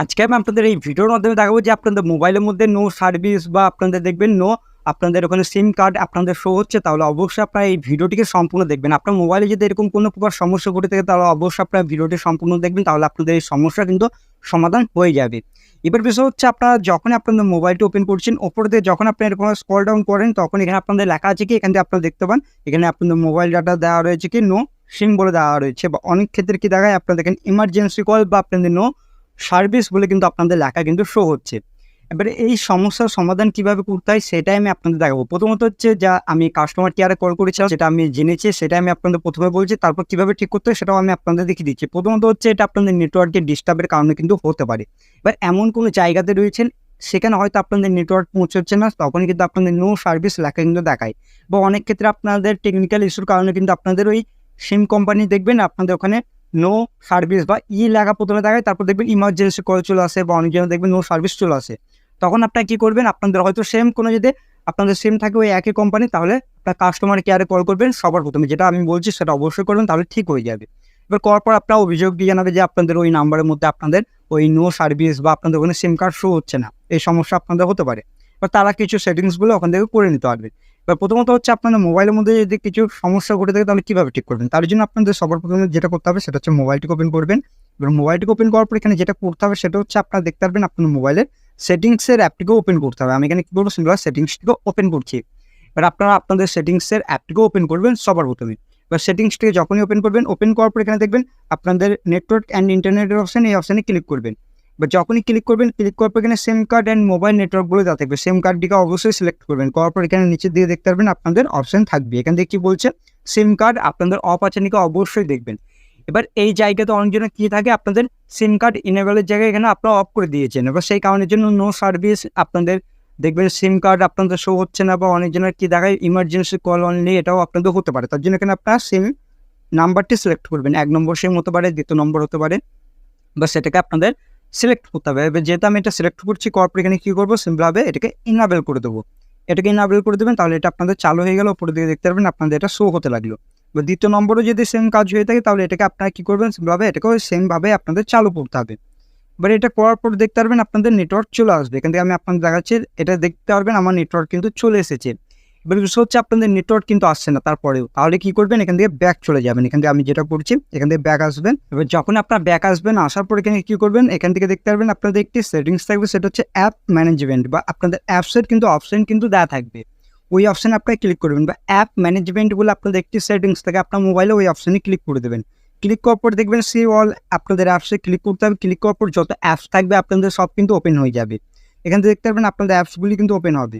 আজকে আমি আপনাদের এই ভিডিওর মাধ্যমে দেখাবো যে আপনাদের মোবাইলের মধ্যে নো সার্ভিস বা আপনাদের দেখবেন নো আপনাদের ওখানে সিম কার্ড আপনাদের শো হচ্ছে, তাহলে অবশ্যই আপনারা এই ভিডিওটিকে সম্পূর্ণ দেখবেন। আপনার মোবাইলে যদি এরকম কোনো প্রকার সমস্যা ঘটে থাকে, তাহলে অবশ্যই আপনারা ভিডিওটি সম্পূর্ণ দেখবেন, তাহলে আপনাদের এই সমস্যা কিন্তু সমাধান হয়ে যাবে। এবার বিষয় হচ্ছে আপনারা যখন আপনাদের মোবাইলটি ওপেন করছেন, ওপর দিয়ে যখন আপনি এরকম স্কল ডাউন করেন, তখন এখানে আপনাদের লেখা আছে কি, এখান থেকে আপনারা দেখতে পান, এখানে আপনাদের মোবাইল ডাটা দেওয়া রয়েছে কি নো সিম বলে দেওয়া রয়েছে। বা অনেক ক্ষেত্রে কি দেখায় আপনারা দেখেন ইমার্জেন্সি কল বা আপনাদের নো সার্ভিস বলে কিন্তু আপনাদের লেখা কিন্তু শো হচ্ছে। এবারে এই সমস্যার সমাধান কীভাবে করতে হয় সেটাই আমি আপনাদের দেখাবো। প্রথমত হচ্ছে যা আমি কাস্টমার কেয়ারে কল করেছিলাম, সেটা আমি জেনেছি সেটা আমি আপনাদের প্রথমে বলছি, তারপর কীভাবে ঠিক করতে হয় সেটাও আমি আপনাদের দেখিয়ে দিচ্ছি। প্রথমত হচ্ছে এটা আপনাদের নেটওয়ার্কের ডিস্টার্বের কারণে কিন্তু হতে পারে। এবার এমন কোনো জায়গাতে রয়েছেন, সেখানে হয়তো আপনাদের নেটওয়ার্ক পৌঁছচ্ছে না তখন কিন্তু আপনাদের নো সার্ভিস লেখা কিন্তু দেখায়। বা অনেক ক্ষেত্রে আপনাদের টেকনিক্যাল ইস্যুর কারণে কিন্তু আপনাদের ওই সিম কোম্পানি দেখবেন, আপনাদের ওখানে নো সার্ভিস বা ই লেখা প্রথমে দেখায়, তারপর দেখবেন ইমার্জেন্সি কল চলে আসে বা অনেকজন দেখবেন নো সার্ভিস চলে আসে। তখন আপনারা কী করবেন? আপনাদের হয়তো সেম কোনো যদি আপনাদের সেম থাকে ওই একই কোম্পানি তাহলে আপনার কাস্টমার কেয়ারে কল করবেন সবার প্রথমে। যেটা আমি বলছি সেটা অবশ্যই করবেন, তাহলে ঠিক হয়ে যাবে। এবার করার পর আপনারা অভিযোগ দিয়ে জানাবে যে আপনাদের ওই নাম্বারের মধ্যে আপনাদের ওই নো সার্ভিস বা আপনাদের ওখানে সিম কার্ড শো হচ্ছে না। এই সমস্যা আপনাদের হতে পারে। এবার তারা কিছু সেটিংসগুলো ওখান থেকে করে নিতে পারবে। এবার প্রথমত হচ্ছে আপনাদের মোবাইলের মধ্যে যদি কিছু সমস্যা ঘটে থাকে তাহলে কীভাবে ঠিক করবেন? তার জন্য আপনাদের সবার প্রথমে যেটা করতে হবে সেটা হচ্ছে মোবাইলটিকে ওপেন করবেন। এবার মোবাইলটিকে ওপেন করার পর এখানে যেটা করতে হবে সেটা হচ্ছে আপনারা দেখতে পারবেন আপনার মোবাইলের সেটিংসের অ্যাপটিকে ওপেন করতে হবে। আমি এখানে কী করব সিম্পল সেটিংসটিকে ওপেন করছি। এবার আপনারা আপনাদের সেটিংসের অ্যাপটিকে ওপেন করবেন সবার প্রথমে। এবার সেটিংসটিকে যখনই ওপেন করবেন ওপেন করার পর এখানে দেখবেন আপনাদের নেটওয়ার্ক অ্যান্ড ইন্টারনেটের অপশান এই অপশানে ক্লিক করবেন। এবার যখনই ক্লিক করবেন ক্লিক করার পর এখানে সিম কার্ড অ্যান্ড মোবাইল নেটওয়ার্কগুলো দেওয়া থাকবে। সিম কার্ডটিকে অবশ্যই সিলেক্ট করবেন। করার পর এখানে নিচের দিকে দেখতে পারবেন আপনাদের অপশান থাকবে। এখান থেকে কী বলছে? সিম কার্ড আপনাদের অফ আছে নাকি অবশ্যই দেখবেন। এবার এই জায়গাতে অনেকজনের কী থাকে? আপনাদের সিম কার্ড ইনেবলের জায়গায় এখানে আপনারা অফ করে দিয়েছেন। এবার সেই কারণের জন্য নো সার্ভিস আপনাদের দেখবেন সিম কার্ড আপনাদের শো হচ্ছে না বা অনেকজনের কী দেখায়? ইমার্জেন্সি কল অনলি এটাও আপনাদের হতে পারে। তার জন্য এখানে আপনারা সিম নাম্বারটি সিলেক্ট করবেন। এক নম্বর সিম হতে পারে, দ্বিতীয় নম্বর হতে পারে। বা সেটাকে আপনাদের সিলেক্ট করতে হবে। এবার যেহেতু আমি এটা সিলেক্ট করছি করার পর এখানে কী করব? সিম্পলভাবে এটাকে ইনাবেল করে দেবো। এটাকে ইনাবেল করে দেবেন, তাহলে এটা আপনাদের চালু হয়ে গেল, উপরের দিকে দেখতে পারবেন, আপনাদের এটা শো হতে লাগল। এবার দ্বিতীয় নম্বরও যদি সেম কাজ হয়ে থাকে, তাহলে এটাকে আপনারা কী করবেন? সিম্পলভাবে এটাকেও সেমভাবে আপনাদের চালু করতে হবে। এবার এটা করার পর দেখতে পারবেন, আপনাদের নেটওয়ার্ক চলে আসবে। এখান থেকে আমি আপনাদের দেখাচ্ছি, এটা দেখতে পারবেন, আমার নেটওয়ার্ক কিন্তু চলে এসেছে। এবার বিষয় হচ্ছে আপনাদের নেটওয়ার্ক কিন্তু আসছে না তারপরেও। তাহলে কি করবেন? এখান থেকে ব্যাক চলে যাবেন। এখান থেকে আমি যেটা করছি, এখান থেকে ব্যাক আসবেন। এবার যখন আপনার ব্যাক আসবেন, আসার পর এখানে কি করবেন? এখান থেকে দেখতে পারবেন আপনাদের একটি সেটিংস থাকবে, সেটা হচ্ছে অ্যাপ ম্যানেজমেন্ট বা আপনাদের অ্যাপসের কিন্তু অপশন কিন্তু দেওয়া থাকবে। ওই অপশানে আপনারা ক্লিক করবেন বা অ্যাপ ম্যানেজমেন্ট বলে আপনাদের একটি সেটিংস থাকে, আপনার মোবাইলে ওই অপশানে ক্লিক করে দেবেন। ক্লিক করার পর দেখবেন সি অল আপনাদের অ্যাপসে ক্লিক করতে হবে। ক্লিক করার পর যত অ্যাপস থাকবে, আপনাদের সব কিন্তু ওপেন হয়ে যাবে। এখান থেকে দেখতে পারবেন আপনাদের অ্যাপসগুলি কিন্তু ওপেন হবে।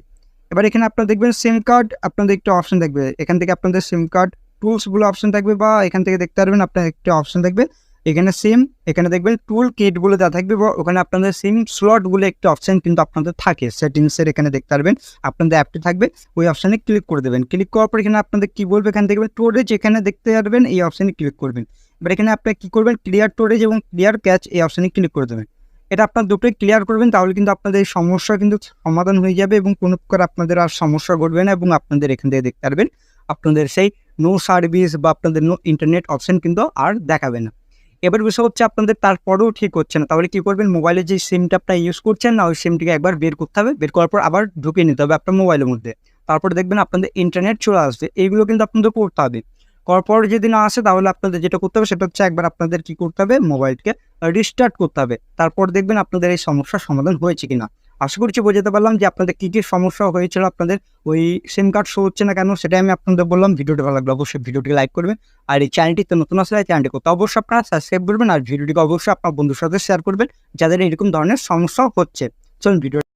এবার এখানে আপনারা দেখবেন সিম কার্ড আপনাদের একটি অপশন থাকবে। এখান থেকে আপনাদের সিম কার্ড টুলসগুলো অপশন থাকবে বা এখান থেকে দেখতে পারবেন আপনার একটি অপশন থাকবে। এখানে সিম এখানে দেখবেন টুল কিটগুলো দেওয়া থাকবে বা ওখানে আপনাদের সিম স্লটগুলো একটি অপশন কিন্তু আপনাদের থাকে। সেটিংসের এখানে দেখতে পারবেন, আপনাদের অ্যাপটি থাকবে। ওই অপশানে ক্লিক করে দেবেন। ক্লিক করার পর এখানে আপনাদের কী বলবে? এখানে দেখবেন স্টোরেজ এখানে দেখতে পারবেন, এই অপশানে ক্লিক করবেন। এবার এখানে আপনি কী করবেন? ক্লিয়ার স্টোরেজ এবং ক্লিয়ার ক্যাচ এই অপশানে ক্লিক করে দেবেন। এটা আপনার দুটোই ক্লিয়ার করবেন, তাহলে কিন্তু আপনাদের সমস্যা কিন্তু সমাধান হয়ে যাবে এবং কোনো প্রকার আপনাদের আর সমস্যা ঘটবে না এবং আপনাদের এখান থেকে দেখতে পারবেন আপনাদের সেই নো সার্ভিস বা আপনাদের নো ইন্টারনেট অপশন কিন্তু আর দেখাবে না। এবার বিষয় হচ্ছে আপনাদের তারপরেও ঠিক হচ্ছে না, তাহলে কি করবেন? মোবাইলে যে সিমটা আপনার ইউজ করছেন, না ওই সিমটিকে একবার বের করতে হবে, বের করার পর আবার ঢুকিয়ে নিতে হবে আপনার মোবাইলের মধ্যে। তারপর দেখবেন আপনাদের ইন্টারনেট চলে আসবে, এইগুলো কিন্তু আপনাদের করতে হবে। করার পর যদি না আসে, তাহলে আপনাদের যেটা করতে হবে, সেটা হচ্ছে একবার আপনাদের কি করতে হবে? মোবাইলকে রিস্টার্ট করতে হবে। তারপর দেখবেন আপনাদের এই সমস্যার সমাধান হয়েছে কিনা। আশা করছি বোঝাতে পারলাম যে আপনাদের কী কী সমস্যা হয়েছিল আপনাদের। ওই সিম কার্ড শো হচ্ছে না কেন, সেটাই আমি আপনাদের বললাম। ভিডিওটি ভালো লাগল অবশ্যই ভিডিওটি লাইক করবেন। আর এই চ্যানেলটিতে নতুন আসলে চ্যানেলটি করতে অবশ্যই আপনারা সাবস্ক্রাইব করবেন। আর ভিডিওটিকে অবশ্যই আপনার বন্ধুর সাথে শেয়ার করবেন। যাদের এরকম ধরনের সমস্যা হচ্ছে। চলুন ভিডিও